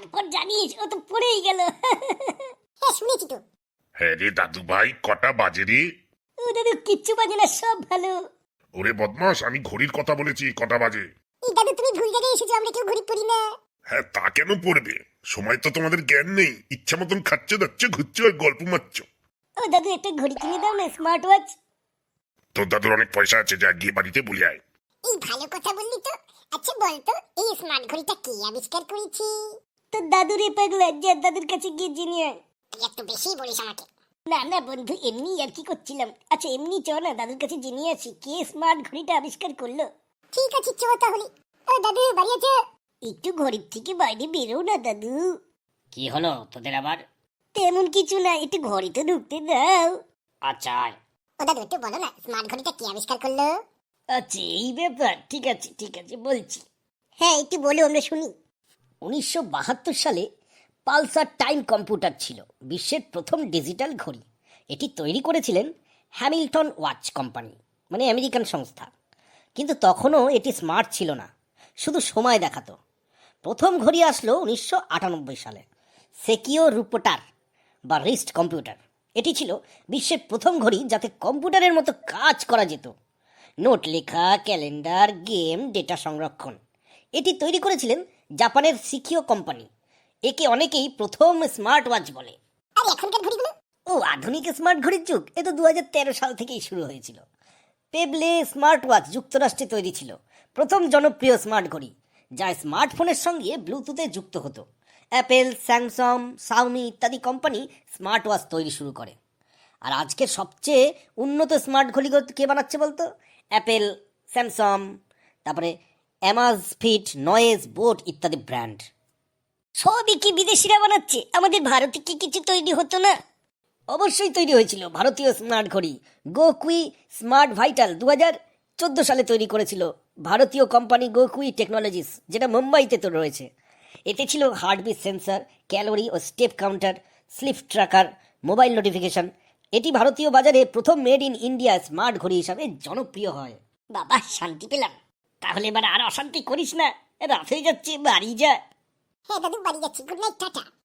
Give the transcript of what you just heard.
তারপর জানিস ও তো পড়েই গেল। হ্যাঁ শুনেছি তো। হ্যাঁ রে দাদু ভাই কটা বাজে রে? ও দাদু কিচ্ছু বাজে না সব ভালো। ওরে বদমাস আমি ঘড়ির কথা বলেছি কটা বাজে? এই দাদু তুমি ভুল জায়গায় এসেছ আমরা কেউ ঘড়ি পড়ি না। হ্যাঁ তা কেন পড়বে? সময় তো তোমাদের জ্ঞান নেই ইচ্ছা মতন খাচ্ছে যাচ্ছে ঘুরছে আর গল্প মারছো। ও দাদু একটা ঘড়ি কিনে দাও না স্মার্ট ওয়াচ তোর দাদুর অনেক পয়সা আছে যা গিয়ে বাড়িতে বলে আয়। এই ভালো কথা বললি তো। আচ্ছা বলতো এই স্মার্ট ঘড়িটা কে আবিষ্কার করেছি? তো দাদুরে পাগলা যা দাদুর কাছে গিয়ে জেনে আয়। তুই একটু বেশি বলিস আমাকে। না না বন্ধু এমনি আর কি করছিলাম। আচ্ছা এমনি চ না দাদুর কাছে জেনে আসি কে স্মার্ট ঘড়িটা আবিষ্কার করল। ঠিক আছে চো তাহলে। ও দাদু বাড়ি আছে? একটু ঘড়ির থেকে বাইরে বেরো না দাদু। কি হলো তোদের আবার? তেমন কিছু না একটু ঘড়িতে ঢুকতে দাও। আচ্ছা আয়। ও দাদু একটু বলো না স্মার্ট ঘড়িটা কে আবিষ্কার করল? আচ্ছা এই ব্যাপার ঠিক আছে ঠিক আছে বলছি। হ্যাঁ একটু বলো আমরা শুনি। উনিশশো বাহাত্তর সালে পালসার টাইম কম্পিউটার ছিল, বিশ্বের প্রথম ডিজিটাল ঘড়ি। এটি তৈরি করেছিলেন হ্যামিল্টন ওয়াচ কোম্পানি মানে আমেরিকান সংস্থা। কিন্তু তখনও এটি স্মার্ট ছিল না, শুধু সময় দেখাতো। প্রথম ঘড়ি আসলো উনিশশো আটানব্বই সালে, সেকিও রুপোটার বা রিস্ট কম্পিউটার। এটি ছিল বিশ্বের প্রথম ঘড়ি যাতে কম্পিউটারের মতো কাজ করা যেত। নোট লেখা, ক্যালেন্ডার, গেম, ডেটা সংরক্ষণ। এটি তৈরি করেছিলেন জাপানের সিকিও কোম্পানি। একে অনেকেই প্রথম স্মার্ট ওয়াচ বলে। আর এখনকার ঘড়িগুলো? ও আধুনিক স্মার্ট ঘড়ির যুগ। এ তো দু হাজার তেরো সাল থেকেই শুরু হয়েছিল। পেবলে স্মার্ট ওয়াচ যুক্তরাষ্ট্রে তৈরি ছিল। প্রথম জনপ্রিয় স্মার্ট ঘড়ি যা স্মার্টফোনের সঙ্গে ব্লুটুথে যুক্ত হতো। অ্যাপেল স্যামসাং সাউমি ইত্যাদি কোম্পানি স্মার্ট ওয়াচ তৈরি শুরু করে। আর আজকের সবচেয়ে উন্নত স্মার্ট ঘড়িগুলো কে বানাচ্ছে বলতো? অ্যাপেল স্যামসাং তারপরে অ্যামাজ ফিট নয়েজ বোট ইত্যাদি ব্র্যান্ড সবই কি বিদেশিরা বানাচ্ছে? আমাদের ভারতে কি কিছু তৈরি হতো না? অবশ্যই তৈরি হয়েছিল, ভারতীয় স্মার্ট ঘড়ি। গোকুই স্মার্ট ভাইটাল দু হাজার চোদ্দ সালে তৈরি করেছিল ভারতীয় কোম্পানি গোকুই টেকনোলজিস যেটা মুম্বাইতে তো রয়েছে। এতে ছিল হার্টবিট সেন্সর ক্যালোরি ও step counter sleep tracker mobile notification এটি ভারতীয় বাজারে প্রথম মেড ইন ইন্ডিয়া স্মার্ট ঘড়ি হিসাবে জনপ্রিয় হয়। বাবা, শান্তি পেলাম। তাহলে এবার আর অশান্তি করিস না। রাত যাচ্ছি, বাড়ি যা। হ্যাঁ দাদু, বাড়ি যাচ্ছি। Good night ta-ta.